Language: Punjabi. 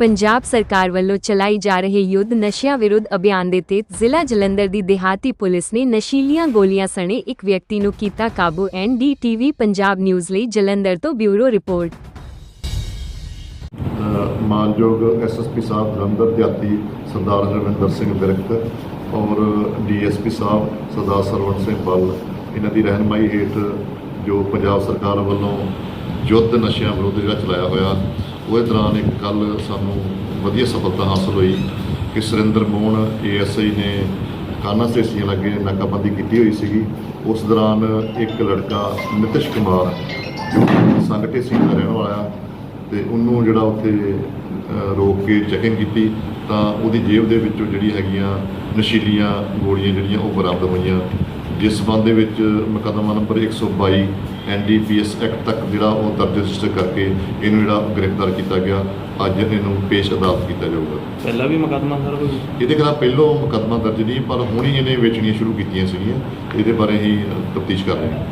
ਪੰਜਾਬ ਸਰਕਾਰ ਵੱਲੋਂ ਚਲਾਈ ਜਾ ਰਹੇ ਯੁੱਧ ਨਸ਼ਿਆਂ ਵਿਰੁੱਧ ਅਭਿਆਨ ਦੇ ਤਹਿਤ ਜ਼ਿਲ੍ਹਾ ਜਲੰਧਰ ਦੀ ਦਿਹਾਤੀ ਪੁਲਿਸ ਨੇ ਨਸ਼ੀਲੀਆਂ ਗੋਲੀਆਂ ਸਣੇ ਇੱਕ ਵਿਅਕਤੀ ਨੂੰ ਕੀਤਾ ਕਾਬੂ। ਐਨਡੀਟੀਵੀ ਪੰਜਾਬ ਨਿਊਜ਼ ਲਈ ਜਲੰਧਰ ਤੋਂ ਬਿਊਰੋ ਰਿਪੋਰਟ। ਮਾਨਯੋਗ ਐਸਐਸਪੀ ਸਾਹਿਬ ਜਲੰਧਰ ਦਿਹਾਤੀ ਸਰਦਾਰ ਰਵਿੰਦਰ ਸਿੰਘ ਵਿਰਕ ਔਰ ਡੀਐਸਪੀ ਸਾਹਿਬ ਸਰਦਾਰ ਸਰਵਣ ਸਿੰਘ ਬੱਲ, ਇਹਨਾਂ ਦੀ ਰਹਿਨਮਾਈ ਹੇਠ ਜੋ ਪੰਜਾਬ ਸਰਕਾਰ ਵੱਲੋਂ ਯੁੱਧ ਨਸ਼ਿਆਂ ਵਿਰੁੱਧ ਜਿਹੜਾ ਚਲਾਇਆ ਹੋਇਆ ਉਹਦੇ ਦੌਰਾਨ ਇੱਕ ਕੱਲ ਸਾਨੂੰ ਵਧੀਆ ਸਫਲਤਾ ਹਾਸਲ ਹੋਈ ਕਿ ਸੁਰਿੰਦਰ ਮੋਹਨ ਏਐਸਆਈ ਨੇ ਕਾਨਾ ਸਟੇਸ਼ੀਆਂ ਲੱਗੇ ਨਾਕਾਬੰਦੀ ਕੀਤੀ ਹੋਈ ਸੀਗੀ। ਉਸ ਦੌਰਾਨ ਇੱਕ ਲੜਕਾ ਨਿਤਿਸ਼ ਕੁਮਾਰ ਜੋ ਸੰਗਠੇ ਸਿੰਘ ਦਾ ਰਹਿਣ ਵਾਲਾ ਤੇ ਉਹਨੂੰ ਜਿਹੜਾ ਉੱਥੇ ਰੋਕ ਕੇ ਚੈਕਿੰਗ ਕੀਤੀ ਤਾਂ ਉਹਦੀ ਜੇਬ ਦੇ ਵਿੱਚੋਂ ਜਿਹੜੀ ਹੈਗੀਆਂ ਨਸ਼ੀਲੀਆਂ ਗੋਲੀਆਂ ਜਿਹੜੀਆਂ ਉਹ ਬਰਾਮਦ ਹੋਈਆਂ। ਜਿਸ ਸੰਬੰਧ ਦੇ ਵਿੱਚ ਮੁਕੱਦਮਾ ਨੰਬਰ 122 ਐਨਡੀਪੀਐਸ ਐਕਟ ਤੱਕ ਜਿਹੜਾ ਉਹ ਦਰਜ ਰਜਿਸਟਰ ਕਰਕੇ ਇਹਨੂੰ ਜਿਹੜਾ ਗ੍ਰਿਫਤਾਰ ਕੀਤਾ ਗਿਆ। ਅੱਜ ਇਹਨੂੰ ਪੇਸ਼ ਅਦਾਲਤ ਕੀਤਾ ਜਾਊਗਾ। ਪਹਿਲਾਂ ਵੀ ਮੁਕੱਦਮਾ ਸਰ ਕੋਈ ਇਹਦੇ ਖਿਲਾਫ ਪਹਿਲੋਂ ਮੁਕੱਦਮਾ ਦਰਜ ਨਹੀਂ ਪਰ ਹੁਣ ਹੀ ਇਹਨੇ ਵੇਚਣੀਆਂ ਸ਼ੁਰੂ ਕੀਤੀਆਂ ਸੀਗੀਆਂ। ਇਹਦੇ ਬਾਰੇ ਹੀ ਤਫਤੀਸ਼ ਕਰ ਰਹੇ ਹਾਂ।